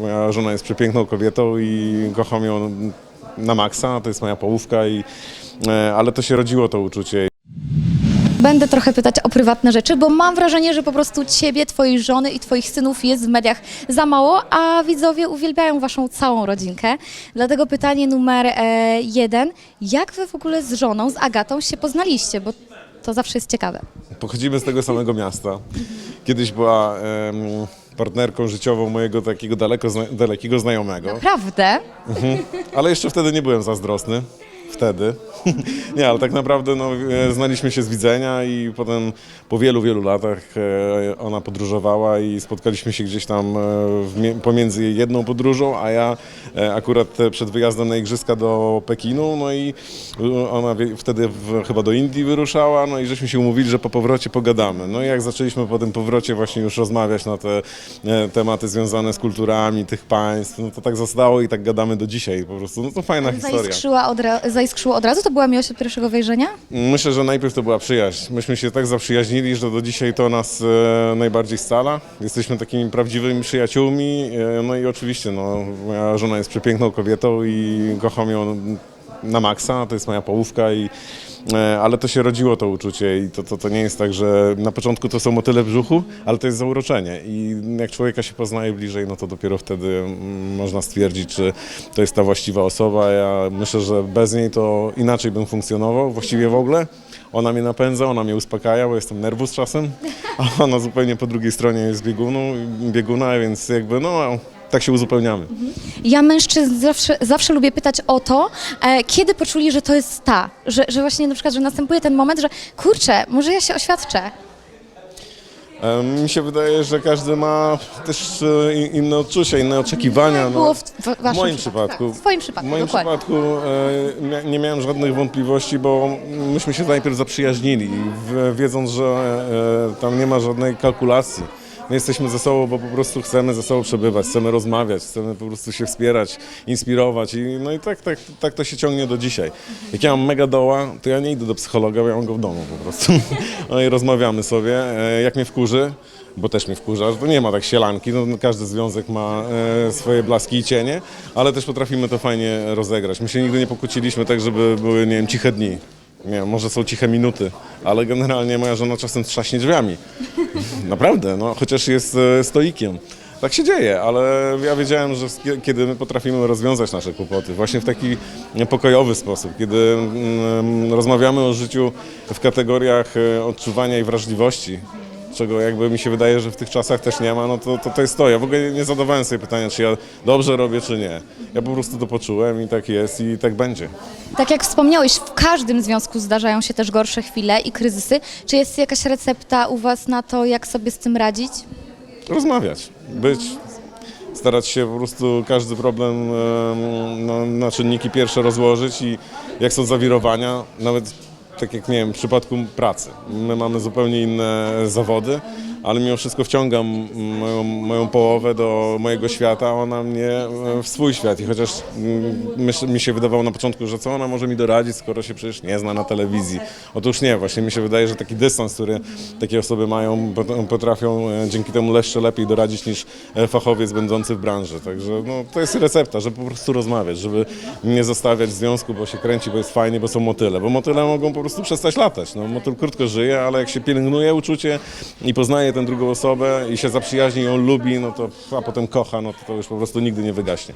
Moja żona jest przepiękną kobietą i kocham ją na maksa, to jest moja połówka, i, e, ale to się rodziło to uczucie. Będę trochę pytać o prywatne rzeczy, bo mam wrażenie, że po prostu ciebie, twojej żony i twoich synów jest w mediach za mało, a widzowie uwielbiają waszą całą rodzinkę. Dlatego pytanie numer e, jeden. Jak wy w ogóle z żoną, z Agatą się poznaliście? Bo to zawsze jest ciekawe. Pochodzimy z tego samego miasta. Kiedyś była partnerką życiową mojego takiego daleko, zna, dalekiego znajomego, Prawdę? ale jeszcze wtedy nie byłem zazdrosny. Wtedy. Nie, ale tak naprawdę no, e, znaliśmy się z widzenia i potem po wielu, wielu latach e, ona podróżowała i spotkaliśmy się gdzieś tam e, pomiędzy jedną podróżą, a ja akurat przed wyjazdem na igrzyska do Pekinu, no i ona wtedy chyba do Indii wyruszała, no i żeśmy się umówili, że po powrocie pogadamy. No i jak zaczęliśmy po tym powrocie właśnie już rozmawiać na te tematy związane z kulturami tych państw, no to tak zostało i tak gadamy do dzisiaj po prostu. No to fajna historia. Zaiskrzyła zaiskrzyło od razu? To była miłość od pierwszego wejrzenia? Myślę, że najpierw to była przyjaźń. Myśmy się tak zaprzyjaźnili, że do dzisiaj to nas e, najbardziej scala. Jesteśmy takimi prawdziwymi przyjaciółmi. E, no i oczywiście, no, moja żona jest przepiękną kobietą i kocham ją na maksa. To jest moja połówka i ale to się rodziło to uczucie i to, to, to nie jest tak, że na początku to są motyle w brzuchu, ale to jest zauroczenie i jak człowieka się poznaje bliżej, no to dopiero wtedy mm, można stwierdzić, czy to jest ta właściwa osoba. Ja myślę, że bez niej to inaczej bym funkcjonował, właściwie w ogóle. Ona mnie napędza, ona mnie uspokaja, bo jestem nerwus czasem, a ona zupełnie po drugiej stronie jest biegunu, bieguna, więc jakby no tak się uzupełniamy. Ja mężczyzn zawsze, zawsze lubię pytać o to, e, kiedy poczuli, że to jest ta, że, że właśnie na przykład, że następuje ten moment, że kurczę, może ja się oświadczę. E, Mi się wydaje, że każdy ma też e, inne odczucia, inne oczekiwania. no. Było w, w waszym moim przypadku. Tak, w twoim przypadku, W moim dokładnie. przypadku e, mia- nie miałem żadnych wątpliwości, bo myśmy się najpierw zaprzyjaźnili, w, wiedząc, że e, tam nie ma żadnej kalkulacji. My jesteśmy ze sobą, bo po prostu chcemy ze sobą przebywać, chcemy rozmawiać, chcemy po prostu się wspierać, inspirować i no i tak, tak, tak to się ciągnie do dzisiaj. Jak ja mam mega doła, to ja nie idę do psychologa, bo ja mam go w domu po prostu. No i rozmawiamy sobie, e, jak mnie wkurzy, bo też mnie wkurza, że to nie ma tak sielanki, no, każdy związek ma e, swoje blaski i cienie, ale też potrafimy to fajnie rozegrać. My się nigdy nie pokłóciliśmy tak, żeby były, nie wiem, ciche dni. Nie może są ciche minuty, ale generalnie moja żona czasem trzaśnie drzwiami. Naprawdę, no, chociaż jest e, stoikiem. Tak się dzieje, ale ja wiedziałem, że kiedy my potrafimy rozwiązać nasze kłopoty, właśnie w taki pokojowy sposób, kiedy mm, rozmawiamy o życiu w kategoriach e, odczuwania i wrażliwości, czego jakby mi się wydaje, że w tych czasach też nie ma, no to, to, to jest to. Ja w ogóle nie zadawałem sobie pytania, czy ja dobrze robię, czy nie. Ja po prostu to poczułem i tak jest i tak będzie. Tak jak wspomniałeś, w każdym związku zdarzają się też gorsze chwile i kryzysy. Czy jest jakaś recepta u was na to, jak sobie z tym radzić? rozmawiać, być, starać się po prostu każdy problem em, no, na czynniki pierwsze rozłożyć i jak są zawirowania, nawet tak jak nie wiem, w przypadku pracy. My mamy zupełnie inne zawody, ale mimo wszystko wciągam moją, moją połowę do mojego świata, a ona mnie e, w swój świat. I chociaż mm, mi się wydawało na początku, że co ona może mi doradzić, skoro się przecież nie zna na telewizji. Otóż nie, właśnie mi się wydaje, że taki dystans, który takie osoby mają, pot- potrafią e, dzięki temu jeszcze lepiej doradzić niż e, fachowiec będący w branży. Także no, to jest recepta, żeby po prostu rozmawiać, żeby nie zostawiać związku, bo się kręci, bo jest fajnie, bo są motyle. Bo motyle mogą po prostu przestać latać. No, motyl krótko żyje, ale jak się pielęgnuje uczucie i poznaje tę drugą osobę i się zaprzyjaźni, ją lubi, no to, a potem kocha, no to, to już po prostu nigdy nie wygaśnie.